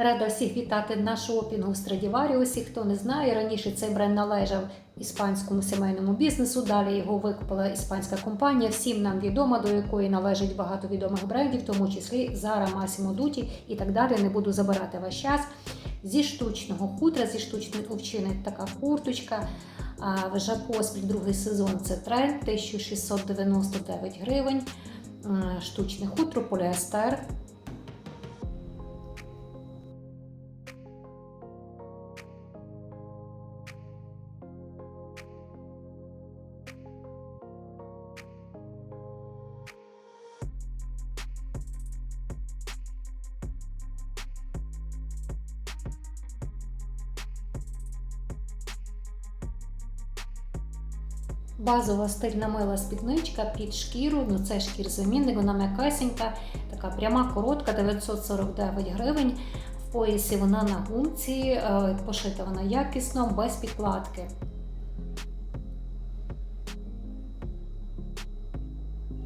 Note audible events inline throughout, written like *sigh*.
Рада всіх вітати на шопінгу в Страдіваріусі. Хто не знає, раніше цей бренд належав іспанському сімейному бізнесу. Далі його викупила іспанська компанія. Всім нам відома, до якої належить багато відомих брендів, в тому числі Zara, Massimo Dutti і так далі. Не буду забирати ваш час. Зі штучного хутра, зі штучної овчини така курточка. Вже поспіль другий сезон це тренд 1699 гривень. Штучне хутро, поліестер. Базова стильна мила спідничка під шкіру, ну це шкір-замінник, вона м'якасенька, така пряма, коротка, 949 гривень. В поясі вона на гумці, е, пошита вона якісно, без підкладки.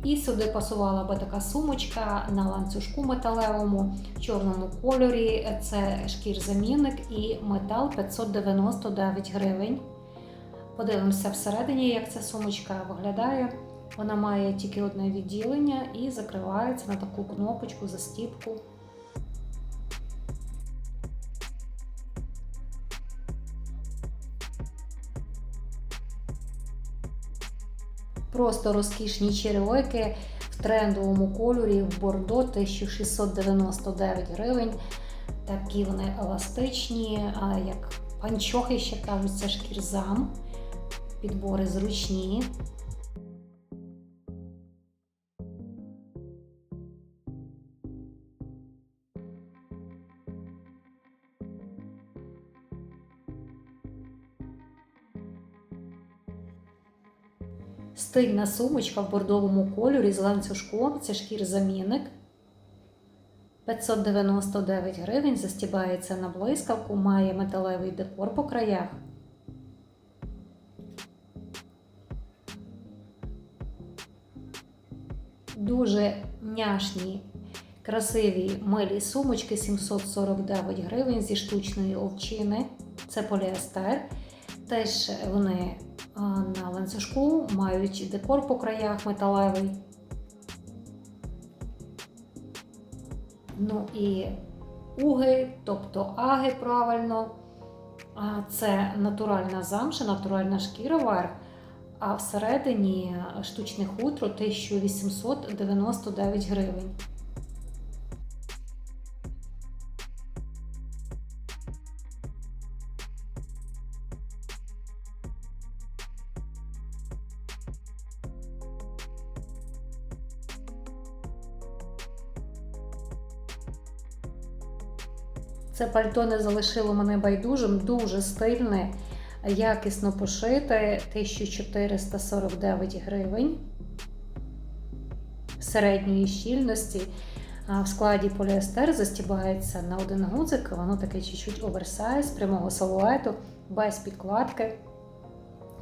І сюди пасувала би така сумочка на ланцюжку металевому, в чорному кольорі. Це шкір-замінник і метал 599 гривень. Подивимося всередині, як ця сумочка виглядає. Вона має тільки одне відділення і закривається на таку кнопочку, застіпку. Просто розкішні черевики в трендовому кольорі в бордо 1699 гривень. Такі вони еластичні, як панчохи ще кажуть, це шкірзам. Підбори зручні. Стильна сумочка в бордовому кольорі з ланцюжком, це шкір-замінник. 599 гривень, застібається на блискавку, має металевий декор по краях. Дуже няшні, красиві милі сумочки 749 гривень зі штучної овчини. Це поліестер. Теж вони на ланцюжку мають декор по краях металевий. Ну і уги, тобто аги правильно. Це натуральна замша, натуральна шкіра верх, а всередині штучне хутро 1899 гривень. Це пальто не залишило мене байдужим, дуже стильне, якісно пошити 1449 гривень середньої щільності. В складі поліестер застібається на один гудзик, воно таке чуть-чуть оверсайз, прямого силуету, без підкладки.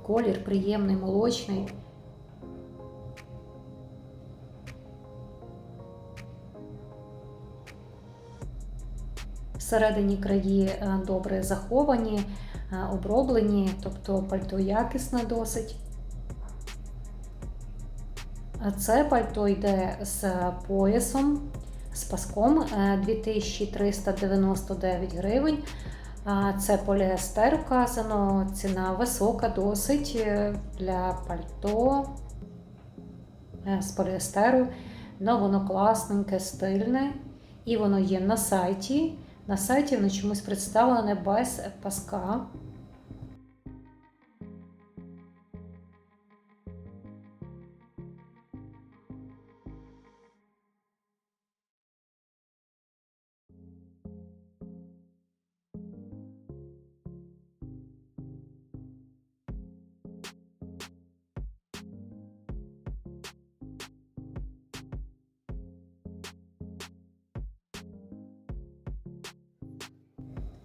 Колір приємний, молочний. Всередині краї е, добре заховані, е, оброблені, тобто пальто якісне досить. Це пальто йде з поясом, з паском е, 2399 гривень. Це поліестер вказано, ціна висока досить е, для пальто е, з поліестеру. Но воно класненьке, стильне. І воно є на сайті. На сайті воно чомусь представлене без паска.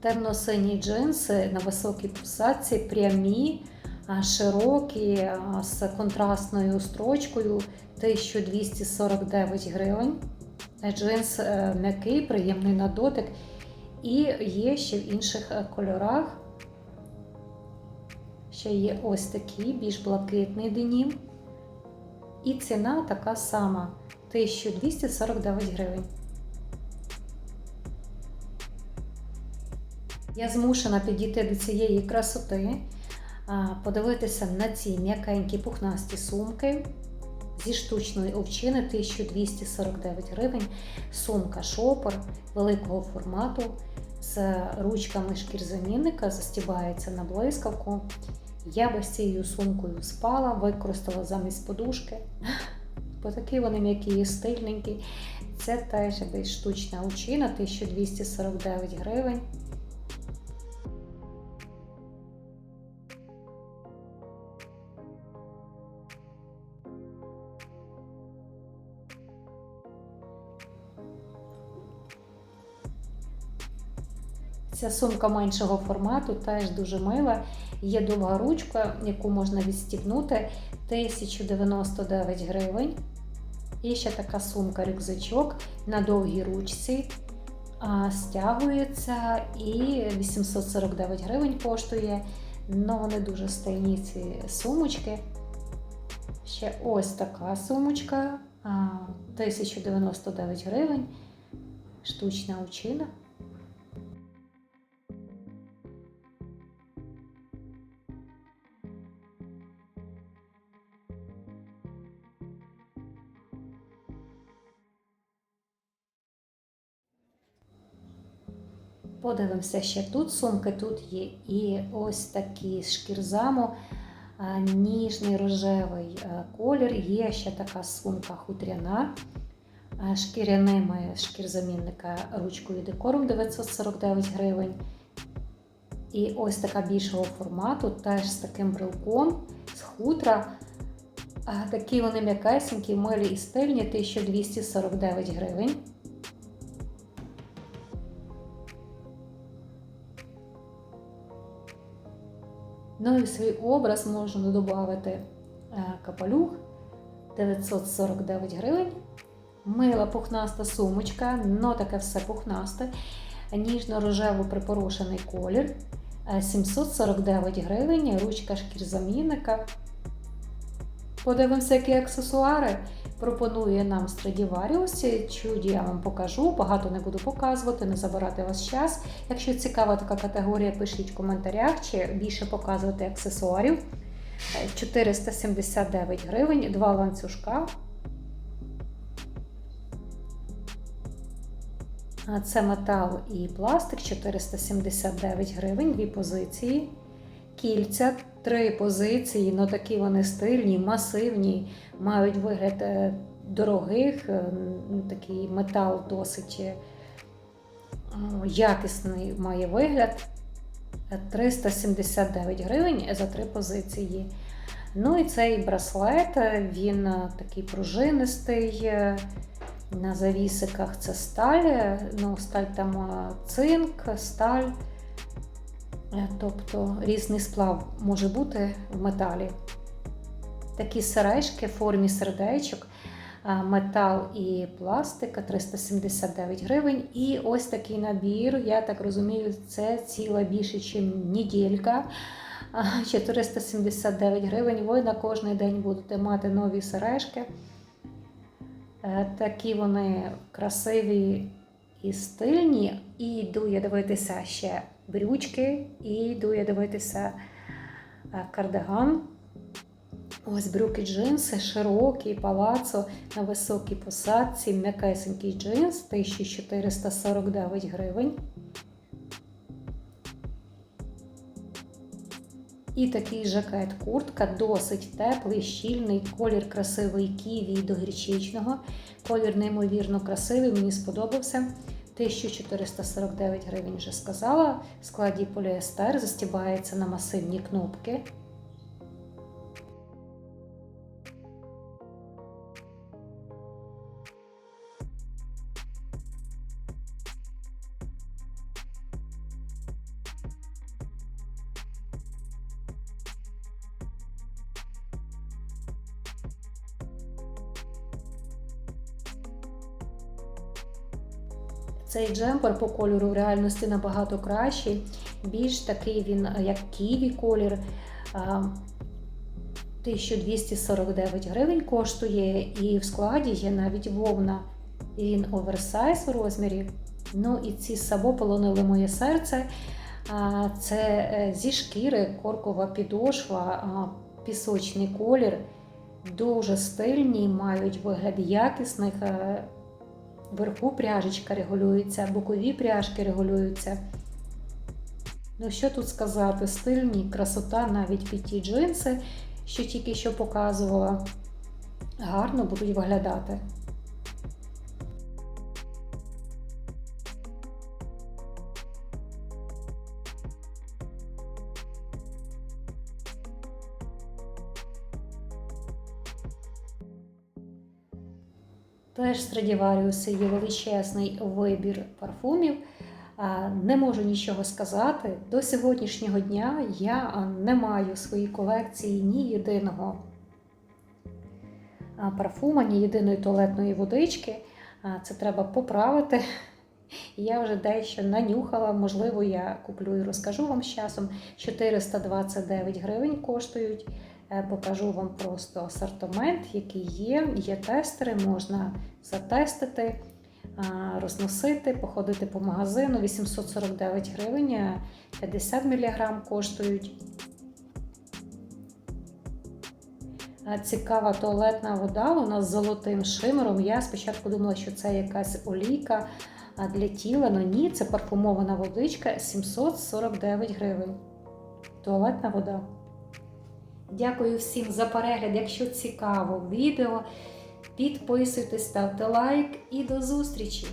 Темно-сині джинси на високій посадці, прямі, широкі, з контрастною строчкою 1249 гривень. Джинс е, м'який, приємний на дотик. І є ще в інших е, кольорах. Ще є ось такий більш блакитний денім. І ціна така сама 1249 гривень. Я змушена підійти до цієї красоти, подивитися на ці м'якенькі пухнасті сумки зі штучної овчини 1249 гривень. Сумка шопер великого формату з ручками шкірзамінника, застібається на блискавку. Я би з цією сумкою спала, використала замість подушки. *laughs* Бо такі вони м'які і стильненькі. Це теж якась штучна овчина 1249 гривень. Ця сумка меншого формату теж дуже мила. Є довга ручка, яку можна відстібнути 1099 гривень. І ще така сумка-рюкзачок на довгій ручці. Стягується і 849 гривень коштує. Ну, вони дуже стильні ці сумочки. Ще ось така сумочка. 1099 гривень. Штучна овчина. Подивимося, ще тут сумки, тут є і ось такі шкірзаму, ніжний рожевий колір. Є ще така сумка хутряна шкіряними шкірзамінника ручкою декором 949 гривень. І ось така більшого формату, теж з таким брелком, з хутра. Такі вони м'якесенькі, милі і стильні, 1249 гривень. Ну і в свій образ можна додати е, капелюх 949 гривень. Мила пухнаста сумочка, но таке все пухнасте. Ніжно-рожево припорошений колір. е, 749 гривень, ручка шкірзамінника. Подивимося, які аксесуари пропонує нам Stradivarius. Чуді я вам покажу, багато не буду показувати, не забирати вас час. Якщо цікава така категорія, пишіть в коментарях, чи більше показувати аксесуарів. 479 гривень, два ланцюжка. Це метал і пластик 479 гривень, дві позиції. Кільця, три позиції, ну такі вони стильні, масивні, мають вигляд е, дорогих, е, ну, такий метал досить е, якісний має вигляд. 379 гривень за три позиції. Ну і цей браслет, він такий пружинистий. На завісиках це сталь, ну, сталь там цинк, сталь. Тобто різний сплав може бути в металі. Такі сережки в формі сердечок, метал і пластика 379 гривень. І ось такий набір, я так розумію, це ціла більше, ніж неділька. 479 гривень. Ви на кожен день будете мати нові сережки. Е, такі вони красиві і стильні. І йду я дивитися ще брючки, і йду я дивитися е, кардиган. Ось брюки джинси, широкі, палацо на високій посадці, м'якесенький джинс 1449 гривень. І такий жакет куртка досить теплий, щільний, колір красивий ківі до гірчичного. Колір неймовірно красивий, мені сподобався. 1449 гривень вже сказала. В складі поліестер застібається на масивні кнопки. Цей джемпер по кольору в реальності набагато кращий. Більш такий він, як ківі колір. 1249 гривень коштує, і в складі є навіть вовна. І він оверсайз у розмірі. Ну і ці сабо полонили моє серце. Це е, зі шкіри, коркова підошва, пісочний колір. Дуже стильні, мають вигляд якісних. Вверху пряжечка регулюється, бокові пряжки регулюються. Ну, що тут сказати? Стильні, красота навіть під ті джинси, що тільки що показувала, гарно будуть виглядати. Теж з є величезний вибір парфумів. Не можу нічого сказати. До сьогоднішнього дня я не маю в своїй колекції ні єдиного парфума, ні єдиної туалетної водички. Це треба поправити. Я вже дещо нанюхала, можливо, я куплю і розкажу вам з часом. 429 гривень коштують. Е, Покажу вам просто асортимент, який є. Є тестери, можна затестити, розносити, походити по магазину. 849 гривень, е, 50 мг коштують. Е, Цікава туалетна вода, вона з золотим шимером. Я спочатку думала, що це якась олійка для тіла, але ні, це парфумована водичка 749 гривень. Туалетна вода. Дякую всім за перегляд. Якщо цікаво відео, підписуйтесь, ставте лайк і до зустрічі!